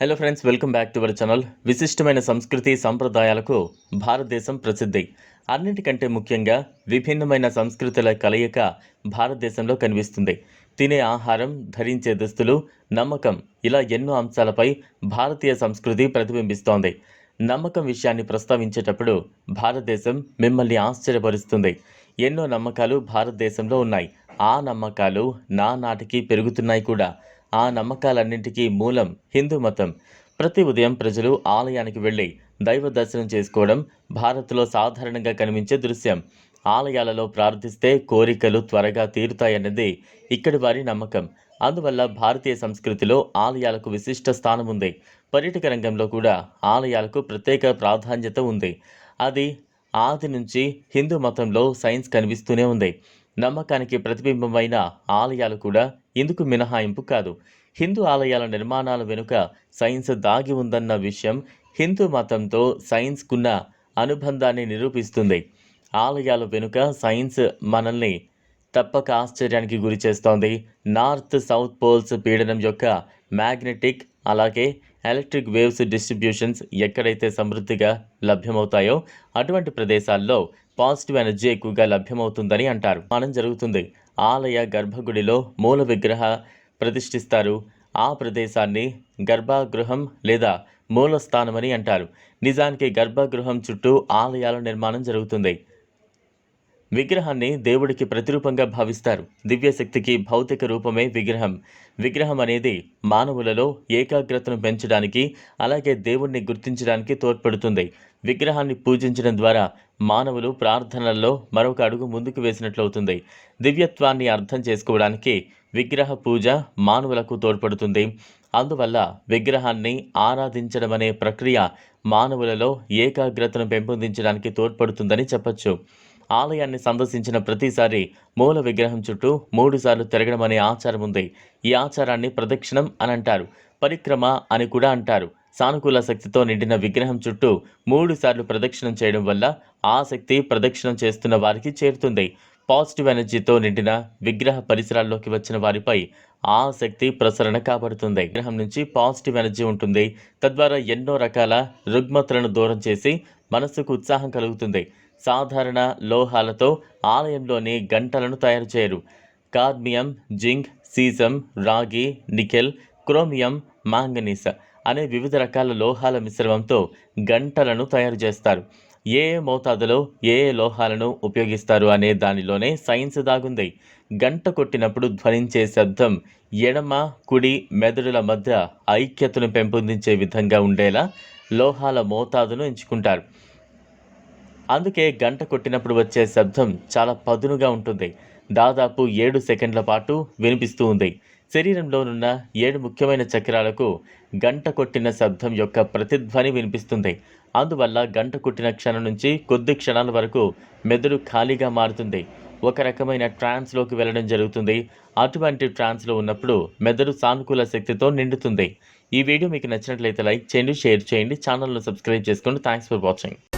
Hello friends welcome back to our channel విశిష్టమైన సంస్కృతి సంప్రదాయాలకు భారతదేశం ప్రసిద్ధి. అన్నిటికంటే ముఖ్యంగా విభిన్నమైన సంస్కృతుల కలయిక భారతదేశంలో కనిపిస్తుంది. తినే ఆహారం ధరించే దుస్తులు నమ్మకం ఇలా ఎన్నో అంశాలపై భారతీయ సంస్కృతి ప్రతిబింబిస్తోంది. నమ్మకం విషయాన్ని ప్రస్తావించేటప్పుడు భారతదేశం మిమ్మల్ని ఆశ్చర్యపరుస్తుంది. ఎన్నో నమ్మకాలు భారతదేశంలో ఉన్నాయి. ఆ నమ్మకాలు నా నాటికి పెరుగుతున్నాయి కూడా. ఆ నమ్మకాలన్నింటికీ మూలం హిందూ మతం. ప్రతి ఉదయం ప్రజలు ఆలయానికి వెళ్ళి దైవ దర్శనం చేసుకోవడం భారత్లో సాధారణంగా కనిపించే దృశ్యం. ఆలయాలలో ప్రార్థిస్తే కోరికలు త్వరగా తీరుతాయన్నది ఇక్కడి వారి నమ్మకం. అందువల్ల భారతీయ సంస్కృతిలో ఆలయాలకు విశిష్ట స్థానం ఉంది పర్యాటక రంగంలో కూడా ఆలయాలకు ప్రత్యేక ప్రాధాన్యత ఉంది. అది ఆది నుంచి హిందూ మతంలో సైన్స్ కనిపిస్తూనే ఉంది. నమ్మకానికి ప్రతిబింబమైన ఆలయాలు కూడా ఇందుకు మినహాయింపు కాదు. హిందూ ఆలయాల నిర్మాణాల వెనుక సైన్స్ దాగి ఉందన్న విషయం హిందూ మతంతో సైన్స్కున్న అనుబంధాన్ని నిరూపిస్తుంది. ఆలయాల వెనుక సైన్స్ మనల్ని తప్పక ఆశ్చర్యానికి గురి చేస్తోంది. నార్త్ సౌత్ పోల్స్ పీడనం యొక్క మ్యాగ్నెటిక్ అలాగే ఎలక్ట్రిక్ వేవ్స్ డిస్ట్రిబ్యూషన్స్ ఎక్కడైతే సమృద్ధిగా లభ్యమవుతాయో అటువంటి ప్రదేశాల్లో పాజిటివ్ ఎనర్జీ ఎక్కువగా లభ్యమవుతుందని అంటారు. మనం జరుగుతుంది. ఆలయ గర్భగుడిలో మూల విగ్రహ ప్రతిష్ఠిస్తారు. ఆ ప్రదేశాన్ని గర్భగృహం లేదా మూలస్థానమని అంటారు. నిజానికి గర్భగృహం చుట్టూ ఆలయాల నిర్మాణం జరుగుతుంది. విగ్రహాన్ని దేవుడికి ప్రతిరూపంగా భావిస్తారు. దివ్యశక్తికి భౌతిక రూపమే విగ్రహం. విగ్రహం అనేది మానవులలో ఏకాగ్రతను పెంచడానికి అలాగే దేవుణ్ణి గుర్తించడానికి తోడ్పడుతుంది. విగ్రహాన్ని పూజించడం ద్వారా మానవులు ప్రార్థనల్లో మరొక అడుగు ముందుకు వేసినట్లవుతుంది. దివ్యత్వాన్ని అర్థం చేసుకోవడానికి విగ్రహ పూజ మానవులకు తోడ్పడుతుంది. అందువల్ల విగ్రహాన్ని ఆరాధించడం అనే ప్రక్రియ మానవులలో ఏకాగ్రతను పెంపొందించడానికి తోడ్పడుతుందని చెప్పచ్చు. ఆలయాన్ని సందర్శించిన ప్రతిసారి మూల విగ్రహం చుట్టూ మూడుసార్లు తిరగడం అనే ఆచారం ఉంది. ఈ ఆచారాన్ని ప్రదక్షిణం అని అంటారు. పరిక్రమ అని కూడా అంటారు. సానుకూల శక్తితో నిండిన విగ్రహం చుట్టూ మూడుసార్లు ప్రదక్షిణం చేయడం వల్ల ఆ శక్తి ప్రదక్షిణం చేస్తున్న వారికి చేరుతుంది. పాజిటివ్ ఎనర్జీతో నిండిన విగ్రహ పరిసరాల్లోకి వచ్చిన వారిపై ఆ శక్తి ప్రసరణ కాబడుతుంది. విగ్రహం నుంచి పాజిటివ్ ఎనర్జీ ఉంటుంది. తద్వారా ఎన్నో రకాల రుగ్మతలను దూరం చేసి మనస్సుకు ఉత్సాహం కలుగుతుంది. సాధారణ లోహాలతో ఆలయంలోని గంటలను తయారు చేయరు కార్మియం జింక్ సీజం రాగి నికెల్ క్రోమియం మాంగనీస్ అనే వివిధ రకాల లోహాల మిశ్రమంతో గంటలను తయారు చేస్తారు ఏ ఏ మోతాదులో ఏ ఏ లోహాలను ఉపయోగిస్తారు అనే దానిలోనే సైన్స్ దాగుంది. గంట కొట్టినప్పుడు ధ్వనించే శబ్దం ఎడమ కుడి మెదడుల మధ్య ఐక్యతను పెంపొందించే విధంగా ఉండేలా లోహాల మోతాదును ఎంచుకుంటారు. అందుకే గంట కొట్టినప్పుడు వచ్చే శబ్దం చాలా పదునుగా ఉంటుంది. దాదాపు ఏడు సెకండ్ల పాటు వినిపిస్తూ ఉంది. శరీరంలోనున్న ఏడు ముఖ్యమైన చక్రాలకు గంట కొట్టిన శబ్దం యొక్క ప్రతిధ్వని వినిపిస్తుంది. అందువల్ల గంట కొట్టిన క్షణం నుంచి కొద్ది క్షణాల వరకు మెదడు ఖాళీగా మారుతుంది. ఒక రకమైన ట్రాన్స్లోకి వెళ్ళడం జరుగుతుంది. అటువంటి ట్రాన్స్లో ఉన్నప్పుడు మెదడు సానుకూల శక్తితో నిండుతుంది. ఈ వీడియో మీకు నచ్చినట్లయితే లైక్ చేయండి షేర్ చేయండి ఛానల్ను సబ్స్క్రైబ్ చేసుకోండి. Thanks for watching